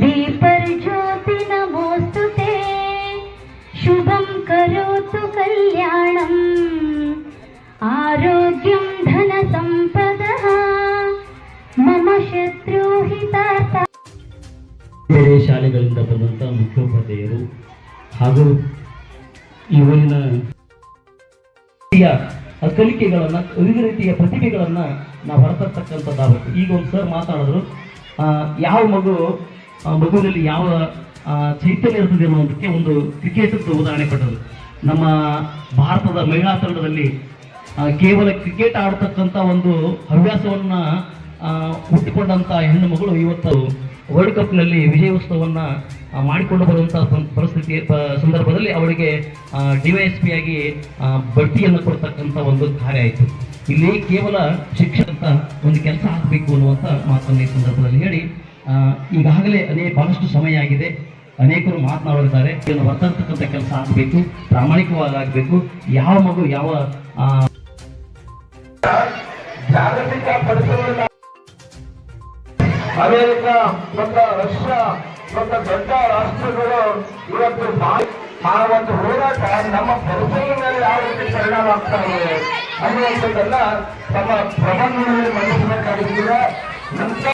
दीपर्ज्योति नमोऽस्तु ते शुभं करोतु कल्याणम् आरोग्यं धनसम्पदः मम शत्रुहितार्थ ಬೇರೆ ಶಾಲೆಗಳಿಂದ ಬಂದಂಥ ಮುಖ್ಯೋಪಾಧ್ಯಾಯರು ಹಾಗೂ ಈ ಊರಿನ ರೀತಿಯ ಕಲಿಕೆಗಳನ್ನ ವಿವಿಧ ರೀತಿಯ ಪ್ರತಿಭೆಗಳನ್ನ ನಾವು ಹೊರತರ್ತಕ್ಕಂಥದ್ದಾಗಬೇಕು ಈಗ ಒಂದು ಸರ್ ಮಾತಾಡಿದ್ರು ಆ, ಯಾವ ಮಗು ಆ, ಮಗುವಿನಲ್ಲಿ ಯಾವ ಚೈತನ್ಯ ಇರ್ತದೆ ಅನ್ನೋದಕ್ಕೆ ಒಂದು ಕ್ರಿಕೆಟ್ ಉದಾಹರಣೆ ಕೊಟ್ಟರು ನಮ್ಮ ಭಾರತದ ಮಹಿಳಾ ತಂಡದಲ್ಲಿ ಕೇವಲ ಕ್ರಿಕೆಟ್ ಆಡ್ತಕ್ಕಂಥ ಒಂದು ಹವ್ಯಾಸವನ್ನ ಹುಟ್ಟಿಕೊಂಡಂಥ ಹೆಣ್ಣು ಮಗಳು ಇವತ್ತು ವರ್ಲ್ಡ್ ಕಪ್ನಲ್ಲಿ ವಿಜಯೋತ್ಸವವನ್ನ ಮಾಡಿಕೊಂಡು ಬರುವಂಥ ಪರಿಸ್ಥಿತಿ ಪ- ಸಂದರ್ಭದಲ್ಲಿ ಅವರಿಗೆ ಡಿವೈಎಸ್ಪಿ ಆಗಿ ಆ, ಬಡ್ತಿಯನ್ನು ಕೊಡ್ತಕ್ಕಂಥ ಒಂದು ಕಾರ್ಯ ಆಯಿತು. ಇಲ್ಲಿ ಕೇವಲ ಶಿಕ್ಷಕ ಅಂತ ಒಂದು ಕೆಲಸ ಆಗಬೇಕು ಅನ್ನುವಂಥ ಮಾತನ್ನು ಈ ಸಂದರ್ಭದಲ್ಲಿ ಹೇಳಿ ಈಗಾಗಲೇ ಅನೇಕ ಬಹಳಷ್ಟು ಸಮಯ ಆಗಿದೆ. ಅನೇಕರು ಮಾತನಾಡುತ್ತಾರೆ ಇದನ್ನು ಹೊರತರ್ತಕ್ಕಂಥ ಕೆಲಸ ಆಗಬೇಕು ಪ್ರಾಮಾಣಿಕವಾಗಬೇಕು ಯಾವ ಮಗು ಯಾವ ಜಾಗತಿಕ ಅಮೆರಿಕ ಮತ್ತು ರಷ್ಯಾ ಮತ್ತು ದೊಡ್ಡ ರಾಷ್ಟ್ರಗಳು ಇವತ್ತು ಆ ಒಂದು ಹೋರಾಟ. ನಮ್ಮ ಪರಿಸರದ ಯಾವ ರೀತಿ ಪರಿಣಾಮ ಆಗ್ತಾ ಇದೆ ಅನ್ನುವಂಥದ್ದೆಲ್ಲ ತಮ್ಮ ಪ್ರಬಂಧದಲ್ಲಿ ಮಂಡಿಸಬೇಕಾಗಿದ್ದೀರ ನಂತರ